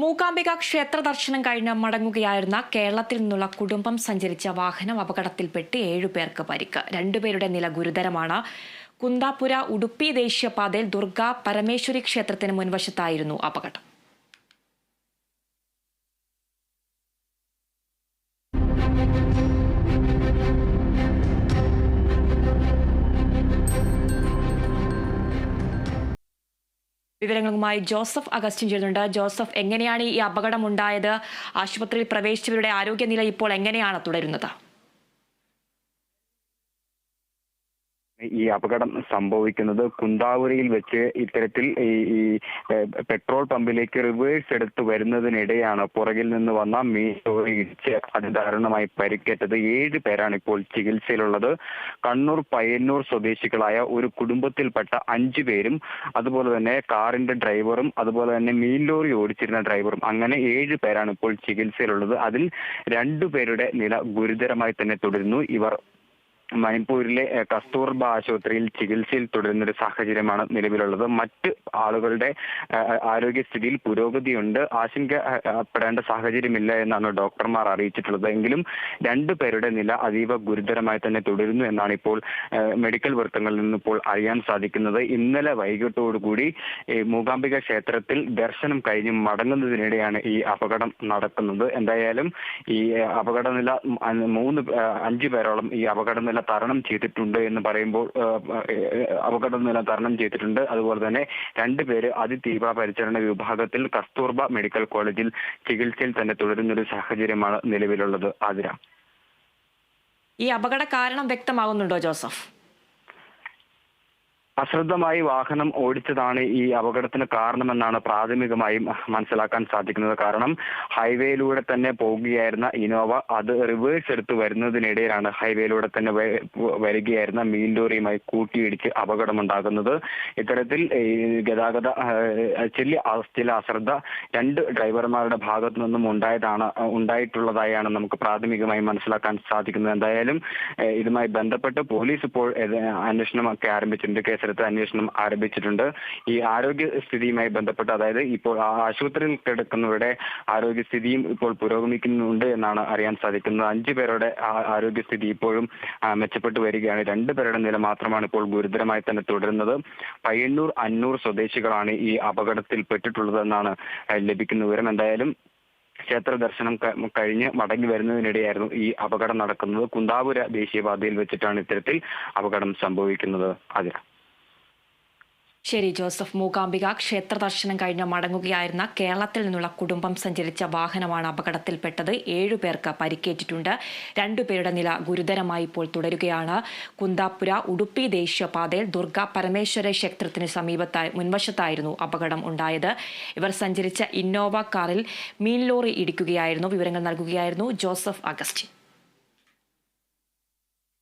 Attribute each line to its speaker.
Speaker 1: മൂകാംബിക ക്ഷേത്ര ദർശനം കഴിഞ്ഞ് മടങ്ങുകയായിരുന്ന കേരളത്തിൽ നിന്നുള്ള കുടുംബം സഞ്ചരിച്ച വാഹനം അപകടത്തിൽപ്പെട്ട് ഏഴുപേർക്ക് പരിക്ക്. രണ്ടുപേരുടെ നില ഗുരുതരമാണ്. കുന്താപുര ഉടുപ്പി ദേശീയപാതയിൽ ദുർഗ പരമേശ്വരി ക്ഷേത്രത്തിന് മുൻവശത്തായിരുന്നു അപകടം. വിവരങ്ങളുമായി ജോസഫ് അഗസ്റ്റിൻ ചെയ്യുന്നുണ്ട് ജോസഫ് എങ്ങനെയാണ് ഈ അപകടം ഉണ്ടായത്? ആശുപത്രിയിൽ പ്രവേശിച്ചവരുടെ ആരോഗ്യനില ഇപ്പോൾ എങ്ങനെയാണ് തുടരുന്നത്?
Speaker 2: ഈ അപകടം സംഭവിക്കുന്നത് കുന്താവുരയിൽ വെച്ച് ഇത്തരത്തിൽ ഈ ഈ പെട്രോൾ പമ്പിലേക്ക് റിവേഴ്സ് എടുത്ത് വരുന്നതിനിടെയാണ് പുറകിൽ നിന്ന് വന്ന മീൻ ലോറി ഇടിച്ച് അതിദാരുണമായി പരിക്കേറ്റത് ഏഴ് പേരാണ് ഇപ്പോൾ ചികിത്സയിലുള്ളത്. കണ്ണൂർ പയ്യന്നൂർ സ്വദേശികളായ ഒരു കുടുംബത്തിൽപ്പെട്ട അഞ്ചു പേരും അതുപോലെ തന്നെ കാറിന്റെ ഡ്രൈവറും അതുപോലെ തന്നെ മീൻ ലോറി ഓടിച്ചിരുന്ന ഡ്രൈവറും അങ്ങനെ ഏഴ് പേരാണ് ഇപ്പോൾ ചികിത്സയിലുള്ളത്. അതിൽ രണ്ടു പേരുടെ നില ഗുരുതരമായി തന്നെ തുടരുന്നു. ഇവർ മണിപ്പൂരിലെ കസ്തൂർബ ആശുപത്രിയിൽ ചികിത്സയിൽ തുടരുന്ന ഒരു സാഹചര്യമാണ് നിലവിലുള്ളത്. മറ്റ് ആളുകളുടെ ആരോഗ്യസ്ഥിതിയിൽ പുരോഗതിയുണ്ട്. ആശങ്കപ്പെടേണ്ട സാഹചര്യമില്ല എന്നാണ് ഡോക്ടർമാർ അറിയിച്ചിട്ടുള്ളത്. എങ്കിലും രണ്ടു പേരുടെ നില അതീവ ഗുരുതരമായി തന്നെ തുടരുന്നു എന്നാണ് ഇപ്പോൾ മെഡിക്കൽ വൃത്തങ്ങളിൽ നിന്ന് ഇപ്പോൾ അറിയാൻ സാധിക്കുന്നത്. ഇന്നലെ വൈകിട്ടോടുകൂടി കൂടി മൂകാംബിക ക്ഷേത്രത്തിൽ ദർശനം കഴിഞ്ഞ് മടങ്ങുന്നതിനിടെയാണ് ഈ അപകടം നടക്കുന്നത്. എന്തായാലും ഈ അപകടനില മൂന്ന് അഞ്ച് പേരോളം ഈ അപകടനില തരണം ചെയ്തിട്ടുണ്ട് എന്ന് പറയുമ്പോൾ അപകട നില തരണം ചെയ്തിട്ടുണ്ട്. അതുപോലെ തന്നെ രണ്ടുപേര് അതിതീവ്ര പരിചരണ വിഭാഗത്തിൽ കസ്തൂർബ മെഡിക്കൽ കോളേജിൽ ചികിത്സയിൽ തന്നെ തുടരുന്ന ഒരു സാഹചര്യമാണ് നിലവിലുള്ളത്. ആതിര.
Speaker 1: ഈ അപകട കാരണം വ്യക്തമാകുന്നുണ്ടോ ജോസഫ്?
Speaker 2: അശ്രദ്ധമായി വാഹനം ഓടിച്ചതാണ് ഈ അപകടത്തിന് കാരണമെന്നാണ് പ്രാഥമികമായും മനസ്സിലാക്കാൻ സാധിക്കുന്നത്. കാരണം ഹൈവേയിലൂടെ തന്നെ പോകുകയായിരുന്ന ഇനോവ അത് റിവേഴ്സ് എടുത്ത് വരുന്നതിനിടയിലാണ് ഹൈവേയിലൂടെ തന്നെ വരികയായിരുന്ന മീൻ ലോറിയുമായി കൂട്ടിയിടിച്ച് അപകടമുണ്ടാകുന്നത്. ഇത്തരത്തിൽ ഗതാഗത ചില ചില അശ്രദ്ധ രണ്ട് ഡ്രൈവർമാരുടെ ഭാഗത്തു നിന്നും ഉണ്ടായതാണ് ഉണ്ടായിട്ടുള്ളതായാണ് നമുക്ക് പ്രാഥമികമായി മനസ്സിലാക്കാൻ സാധിക്കുന്നത്. എന്തായാലും ഇതുമായി ബന്ധപ്പെട്ട് പോലീസ് ഇപ്പോൾ അന്വേഷണമൊക്കെ ആരംഭിച്ചിട്ടുണ്ട്. കേസെടുത്ത് അന്വേഷണം ആരംഭിച്ചിട്ടുണ്ട്. ഈ ആരോഗ്യസ്ഥിതിയുമായി ബന്ധപ്പെട്ട് അതായത് ഇപ്പോൾ ആശുപത്രിയിൽ കിടക്കുന്നവരുടെ ആരോഗ്യസ്ഥിതിയും ഇപ്പോൾ പുരോഗമിക്കുന്നുണ്ട് എന്നാണ് അറിയാൻ സാധിക്കുന്നത്. അഞ്ചു പേരുടെ ആരോഗ്യസ്ഥിതി ഇപ്പോഴും മെച്ചപ്പെട്ടു വരികയാണ്. രണ്ടു പേരുടെ നില മാത്രമാണ് ഇപ്പോൾ ഗുരുതരമായി തന്നെ തുടരുന്നത്. പയ്യന്നൂർ അന്നൂർ സ്വദേശികളാണ് ഈ അപകടത്തിൽ പെട്ടിട്ടുള്ളതെന്നാണ് ലഭിക്കുന്ന വിവരം. എന്തായാലും ക്ഷേത്ര ദർശനം കഴിഞ്ഞ് മടങ്ങി വരുന്നതിനിടെയായിരുന്നു ഈ അപകടം നടക്കുന്നത്. കുന്താപുര ദേശീയപാതയിൽ വെച്ചിട്ടാണ് ഇത്തരത്തിൽ അപകടം സംഭവിക്കുന്നത്. അതിൽ
Speaker 1: ശരി ജോസഫ്. മൂകാംബിക ക്ഷേത്ര ദർശനം കഴിഞ്ഞ് മടങ്ങുകയായിരുന്ന കേരളത്തിൽ നിന്നുള്ള കുടുംബം സഞ്ചരിച്ച വാഹനമാണ് അപകടത്തിൽപ്പെട്ടത്. ഏഴുപേർക്ക് പരിക്കേറ്റിട്ടുണ്ട്. രണ്ടുപേരുടെ നില ഗുരുതരമായി ഇപ്പോൾ തുടരുകയാണ്. കുന്താപുര ഉടുപ്പി ദേശീയപാതയിൽ ദുർഗ പരമേശ്വര ക്ഷേത്രത്തിന് സമീപത്തായി മുൻവശത്തായിരുന്നു അപകടം ഉണ്ടായത്. ഇവർ സഞ്ചരിച്ച ഇന്നോവ കാറിൽ മീൻ ലോറി ഇടിക്കുകയായിരുന്നു. വിവരങ്ങൾ നൽകുകയായിരുന്നു ജോസഫ് അഗസ്റ്റിൻ.